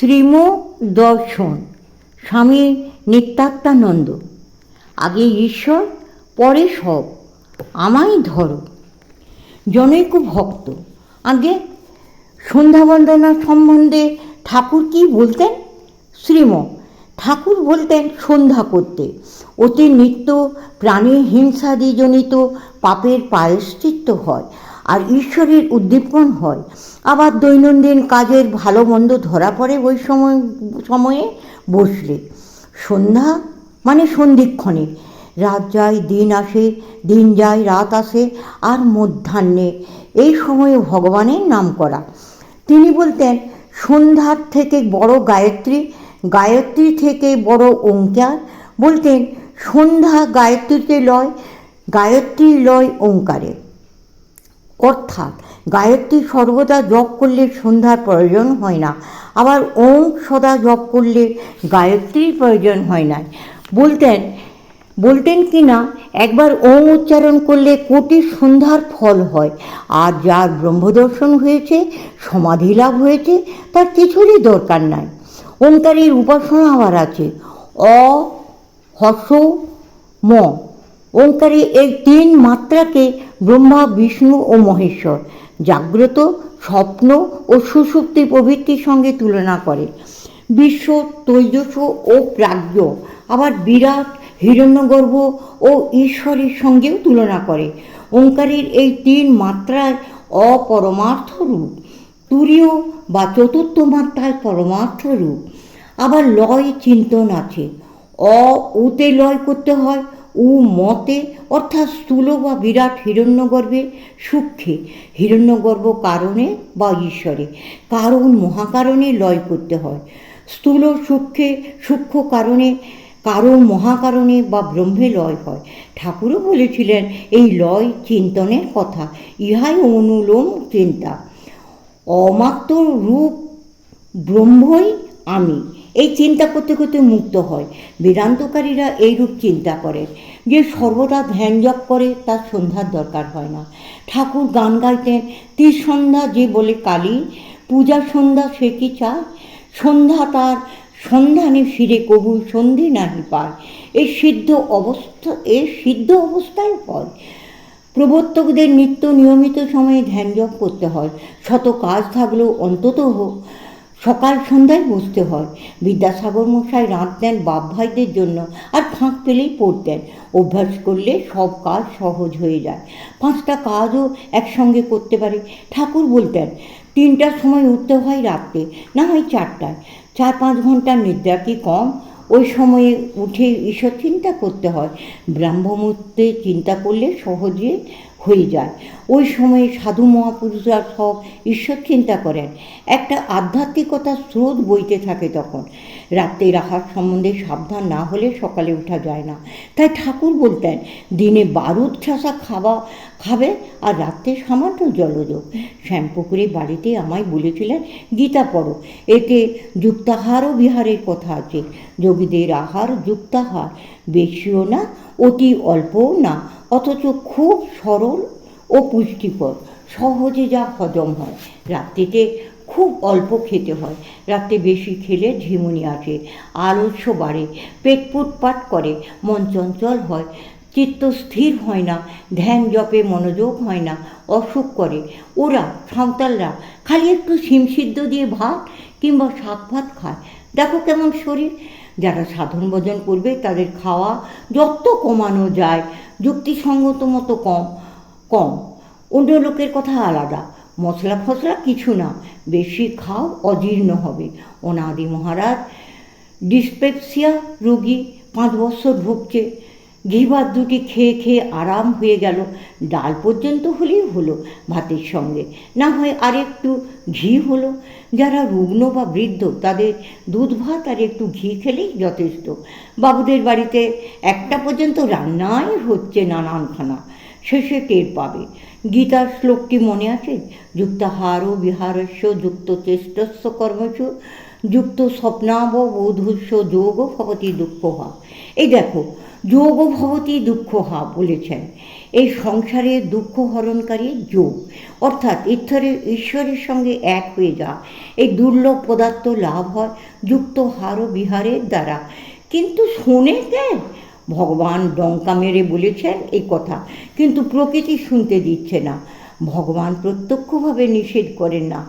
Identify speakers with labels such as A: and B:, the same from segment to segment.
A: শ্রীম দর্শন স্বামী নিত্যাত্মানন্দ। আগে ঈশ্বর, পরে সব। আমায় ধরো। জনৈক ভক্ত। আগে সন্ধ্যা বন্দনা সম্বন্ধে ঠাকুর কি বলতেন? শ্রীম, ঠাকুর বলতেন সন্ধ্যা করতে। অতি নিত্য প্রাণীর হিংসাদিজনিত পাপের পায়শ্চিত্ত হয়। আর ঈশ্বরের উদ্দীপন হয়। আবার দৈনন্দিন কাজের ভালো মন্দ ধরা পড়ে ওই সময়, সময়ে বসলে। সন্ধ্যা মানে সন্ধিক্ষণে। রাত যায়, দিন আসে, দিন যায়, রাত আসে, আর মধ্যাহ্নে। এই সময়ে ভগবানের নাম করা। তিনি বলতেন, সন্ধ্যার থেকে বড় গায়ত্রী গায়ত্রী থেকে বড় ওঙ্কার। বলতেন, সন্ধ্যা গায়ত্রীতে লয়, গায়ত্রী লয় ওঙ্কারে। অর্থাৎ গায়ত্রী সর্বদা জপ করলে সন্ধ্যার প্রয়োজন হয় না, আবার ওম সদা জপ করলে গায়ত্রীর প্রয়োজন হয় না। বলতেন বলতেন কি না একবার ওম উচ্চারণ করলে কোটি সন্ধ্যার ফল হয়, আর যার ব্রহ্মদর্শন হয়েছে, সমাধি লাভ হয়েছে, তার কিছুরই দরকার নাই। ওঙ্কারের উপাসনা আবার আছে, অ, হস, ম। ওঙ্কারে এই তিন মাত্রাকে ব্রহ্মা, বিষ্ণু ও মহেশ্বর জাগ্রত, স্বপ্ন ও সুষুপ্তি প্রভৃতির সঙ্গে তুলনা করে। বিশ্ব, তৈজস ও প্রাজ্ঞ আবার বিরাট, হিরণ্যগর্ভ ও ঈশ্বরের সঙ্গেও তুলনা করে। ওঙ্কারের এই তিন মাত্রার অপরমার্থ রূপ, তুরীয় বা চতুর্থ মাত্রায় পরমার্থ রূপ, আবার লয় চিন্তন আছে। অ উতে লয় করতে হয় উ মতে, অর্থাৎ স্থূল বা বিরাট হিরণ্যগর্ভে সূক্ষ্মে। হিরণ্যগর্ভ কারণে বা ঈশ্বরে। কারণ মহাকারণে লয় করতে হয়। স্থূল সূক্ষ্মে, সূক্ষ্ম কারণে, কারণ মহাকারণে বা ব্রহ্মে লয় হয়। ঠাকুরও বলেছিলেন, এই লয় চিন্তনের কথা, ইহাই অনুলোম চিন্তা। অমাত্র রূপ ব্রহ্মই আমি। এই চিন্তা করতে করতে মুক্ত হয়। বেদান্তকারীরা এইরূপ চিন্তা করে যে সর্বদা ধ্যান জপ করে তার সন্ধ্যার দরকার হয় না। ঠাকুর গান গাইতেন তীর সন্ধ্যা যে বলে কালী, পূজা সন্ধ্যা সে কি চায়? সন্ধ্যা তার সন্ধানে ফিরে কবু সন্ধি নাহি পায়। এই সিদ্ধ অবস্থা এর সিদ্ধ অবস্থায় হয়। প্রবর্তকদের নিত্য নিয়মিত সময়ে ধ্যান জপ করতে হয়। শত কাজ থাকলেও অন্তত হোক সকাল সন্ধ্যায় বসতে হয়। বিদ্যাসাগর মশাই রাঁধ দেন বাপ ভাইদের জন্য আর ফাঁক পেলেই পড়তেন। অভ্যাস করলে সব কাজ সহজ হয়ে যায়। পাঁচটা কাজও একসঙ্গে করতে পারে। ঠাকুর বলতেন, তিনটার সময় উঠতে হয় রাত্রে, না হয় চারটায়। চার পাঁচ ঘণ্টার নিদ্রা কি কম? ওই সময়ে উঠে ঈশ্বর চিন্তা করতে হয়। ব্রাহ্মমূর্তে চিন্তা করলে সহজে হয়ে যায়। ওই সময়ে সাধু মহাপুরুষরা সব ঈশ্বর চিন্তা করেন। একটা আধ্যাত্মিকতার স্রোত বইতে থাকে তখন। রাত্রে রাখার সম্বন্ধে সাবধান না হলে সকালে ওঠা যায় না। তাই ঠাকুর বলতেন, দিনে বারুদ ঠাসা খাওয়া, খাবে আর রাত্রে সামান্য জলযোগ। শ্যামপুকুরে বাড়িতে আমায় বলেছিলেন, গীতা পড়ো, এতে যুক্তাহারও বিহারের কথা আছে। যোগীদের আহার যুক্তাহার, বেশিও না, অতি অল্পও না, অথচ খুব সরল ও পুষ্টিকর, সহজে যা হজম হয়। রাত্রিতে খুব অল্প খেতে হয়। রাত্রে বেশি খেলে ঝিমুনি আসে, আলস্য বাড়ে, পেট পুটপাট করে, মন চঞ্চল হয়, চিত্ত স্থির হয় না, ধ্যান জপে, মনোযোগ হয় না, অসুখ করে। ওরা, সাঁওতালরা, খালি একটু শিম সিদ্ধ দিয়ে ভাত কিংবা শাক ভাত খায়। দেখো কেমন শরীর। যারা সাধন ভোজন করবে, তাদের খাওয়া যত কমানো যায়, যুক্তিসঙ্গত মতো কম কম। অন্য লোকের কথা আলাদা। মশলা ফসলা কিছু না, বেশি খাও, অজীর্ণ হবে। অনাদি মহারাজ, ডিসপেপসিয়া রোগী পাঁচ বছর ভুগছে। ঘি ভাত দুটি খেয়ে খেয়ে আরাম হয়ে গেল। ডাল পর্যন্ত হলেই হলো ভাতের সঙ্গে। না হয় আর একটু ঘি হলো। যারা রুগ্ন বা বৃদ্ধ, তাদের দুধ, ভাত আর একটু ঘি খেলেই যথেষ্ট। বাবুদের বাড়িতে একটা পর্যন্ত রান্নাই হচ্ছে নানান খানা শেষে টের পাবে। গীতার শ্লোকটি মনে আছে? যুক্তাহার বিহারস্য, যুক্ত চেষ্টস্য কর্মচ যুক্ত স্বপ্নাব বোধুস্য, যোগ ভবতি দুঃখ হয় এই দেখো, যোগ ভবতী দুঃখ হা বলেছেন। এই সংসারে দুঃখ হরণকারী যোগ। অর্থাৎ ঈশ্বরের ঈশ্বরের সঙ্গে এক হয়ে যা। এই দুর্লভ পদার্থ লাভ হয় যুক্ত হার ও বিহারের দ্বারা। কিন্তু শোনে কেন? ভগবান ডঙ্কা মেরে বলেছেন এই কথা। কিন্তু প্রকৃতি শুনতে দিচ্ছে না। ভগবান প্রত্যক্ষভাবে নিষেধ করেন না।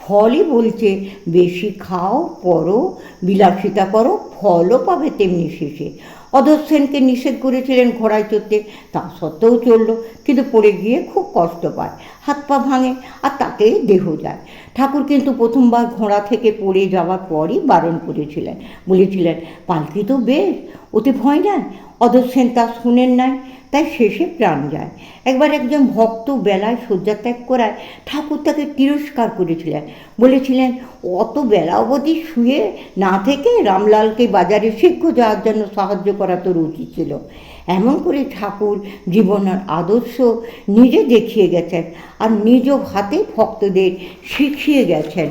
A: ফলই বলছে, বেশি খাও, পড়ো, বিলাসিতা করো, ফলও পাবে তেমনি শেষে। অধস্যেনকে নিষেধ করেছিলেন ঘোড়ায় চড়তে, তা সত্ত্বেও চলল, কিন্তু পড়ে গিয়ে খুব কষ্ট পায়। হাত পা ভাঙে আর তাতেই দেহ যায়। ঠাকুর কিন্তু প্রথমবার ঘোড়া থেকে পড়ে যাওয়ার পরই বারণ করেছিলেন। বলেছিলেন, পালকি তো বেশ, ওতে ভয় নাই অধস্যেন তা শুনেন নাই, তাই শেষে প্রাণ যায়। একবার একজন ভক্ত বেলায় শয্যাত্যাগ করায় ঠাকুর তাকে তিরস্কার করেছিলেন। বলেছিলেন, অত বেলা অবধি শুয়ে না থেকে রামলালকে বাজারে শীঘ্র যাওয়ার জন্য সাহায্য করা তোর উচিত ছিল। এমন করে ঠাকুর জীবনের আদর্শ নিজে দেখিয়ে গেছেন আর নিজ হাতে ভক্তদের শিখিয়ে গেছেন।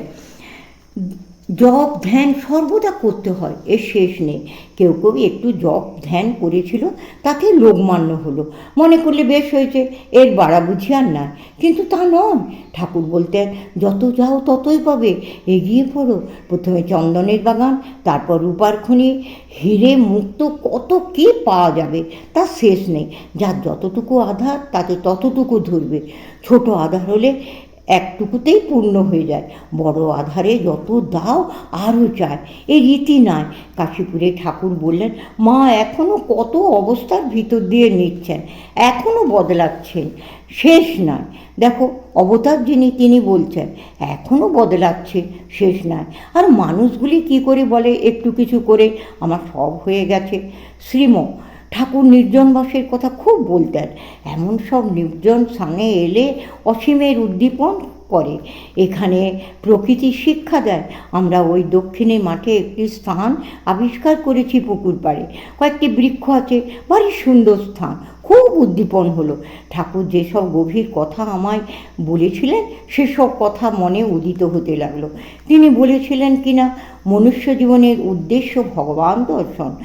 A: জপ ধ্যান সর্বদা করতে হয়, এর শেষ নেই। কেউ কেউ একটু জপ ধ্যান করেছিল, তাতে লোকমান্য হলো। মনে করলে বেশ হয়েছে, এর বাড়া বুঝি আর না কিন্তু তা নয়। ঠাকুর বলতেন, যত যাও ততই পাবে। এগিয়ে পড়ো। প্রথমে চন্দনের বাগান, তারপর রূপার খনি। হিরে মুক্ত কত কী পাওয়া যাবে তার শেষ নেই। যার যতটুকু আধার, তাতে ততটুকু ধরবে। ছোট আধার হলে একটুকুতেই পূর্ণ হয়ে যায়। বড় আধারে যত দাও আরও চায়। এ রীতি নয়। কাশীপুরে ঠাকুর বললেন, মা এখনও কত অবস্থার ভিতর দিয়ে নিচ্ছেন। এখনও বদলাচ্ছেন। শেষ নয়। দেখো, অবতার যিনি তিনি বলছেন এখনও বদলাচ্ছে, শেষ নয়। আর মানুষগুলি কি করে বলে, একটু কিছু করে, আমার সব হয়ে গেছে। শ্রীম ঠাকুর নির্জনবাসের কথা খুব বলতেন। এমন সব নির্জন স্থানে এলে অসীমের উদ্দীপন করে। এখানে প্রকৃতি শিক্ষা দেয়। আমরা ওই দক্ষিণে মাঠে একটি স্থান আবিষ্কার করেছি পুকুর পাড়ে। কয়েকটি বৃক্ষ আছে, ভারী সুন্দর স্থান। খুব উদ্দীপন হলো। ঠাকুর যেসব গভীর কথা আমায় বলেছিলেন, সেসব কথা মনে উদিত হতে লাগল। তিনি বলেছিলেন কিনা, মনুষ্য জীবনের উদ্দেশ্য ভগবান দর্শন।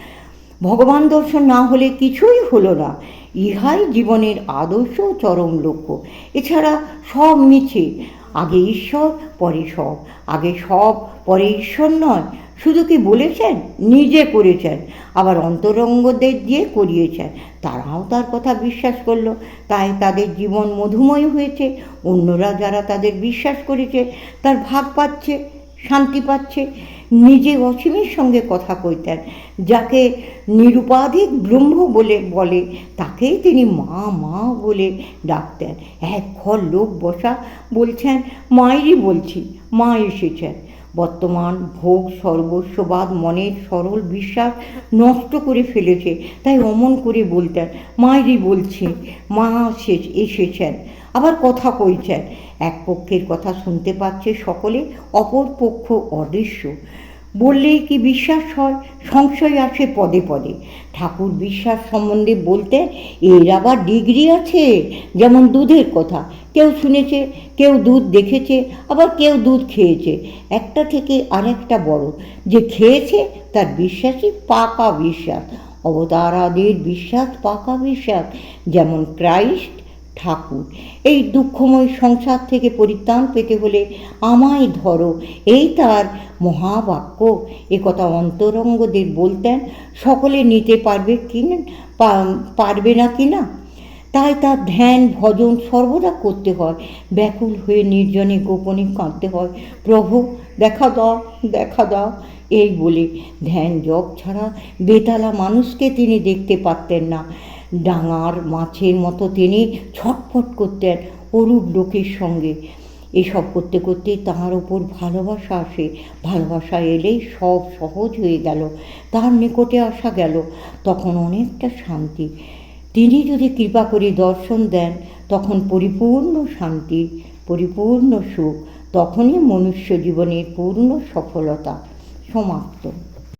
A: ভগবান দর্শন না হলে কিছুই হলো না। ইহাই জীবনের আদর্শ চরম লক্ষ্য। এছাড়া সব মিছে। আগে ঈশ্বর, পরে সব। আগে সব, পরে ঈশ্বর নয়। শুধু কি বলেছেন? নিজে করেছেন। আবার অন্তরঙ্গদের দিয়ে করিয়েছেন। তারাও তার কথা বিশ্বাস করল। তাই তাদের জীবন মধুময় হয়েছে। অন্যরা যারা তাদের বিশ্বাস করেছে, তার ভাগ পাচ্ছে, শান্তি পাচ্ছে। নিজে অসীমের সঙ্গে কথা কইতেন, যাকে নিরুপাধিক ব্রহ্ম বলে বলে, তাকেই তিনি মা মা বলে ডাকতেন। এক ঘর লোক বসা বলছেন মায়েরই বলছি, মা এসেছেন। বর্তমান ভোগ সর্বস্ববাদ মনের সরল বিশ্বাস নষ্ট করে ফেলেছে। তাই অমন করে বলতেন, মায়েরই বলছি, মা শেষ, এসেছেন। আবার কথা কইছেন, এক পক্ষের কথা শুনতে পাচ্ছে সকলে, অপর পক্ষ অদৃশ্য। বললেই কি বিশ্বাস হয়? সংশয় আসে পদে পদে। ঠাকুর বিশ্বাস সম্বন্ধে বলতে এর আবার ডিগ্রি আছে? যেমন দুধের কথা। কেউ শুনেছে, কেউ দুধ দেখেছে, আবার কেউ দুধ খেয়েছে। একটা থেকে আরেকটা বড়। যে খেয়েছে, তার বিশ্বাসই পাকা বিশ্বাস, অবতারাদের বিশ্বাস পাকা বিশ্বাস, যেমন ক্রাইস্ট ঠাকুর। এই দুঃখময় সংসার থেকে পরিত্রাণ পেতে হলে আমায় ধরো। এই তার মহাবাক্য। একথা অন্তরঙ্গদের বলতেন, সকলে নিতে পারবে কি পারবে না কি না তাই তার ধ্যান, ভজন সর্বদা করতে হয়। ব্যাকুল হয়ে নির্জনে গোপনে কাঁদতে হয়। প্রভু, দেখা দাও দেখা দাও, এই বলে ধ্যান জপ ছাড়া বেতালা মানুষকে তিনি দেখতে পারতেন না। ডাঙার মাছের মতো তিনি ছটফট করতেন অরূপ লোকের সঙ্গে। এসব করতে করতে তাহার ওপর ভালোবাসা আসে। ভালোবাসা এলেই সব সহজ হয়ে গেল। তার নিকটে আসা গেল। তখন অনেকটা শান্তি। তিনি যদি কৃপা করে দর্শন দেন, তখন পরিপূর্ণ শান্তি, পরিপূর্ণ সুখ, তখনই মনুষ্য জীবনের পূর্ণ সফলতা সমাপ্ত।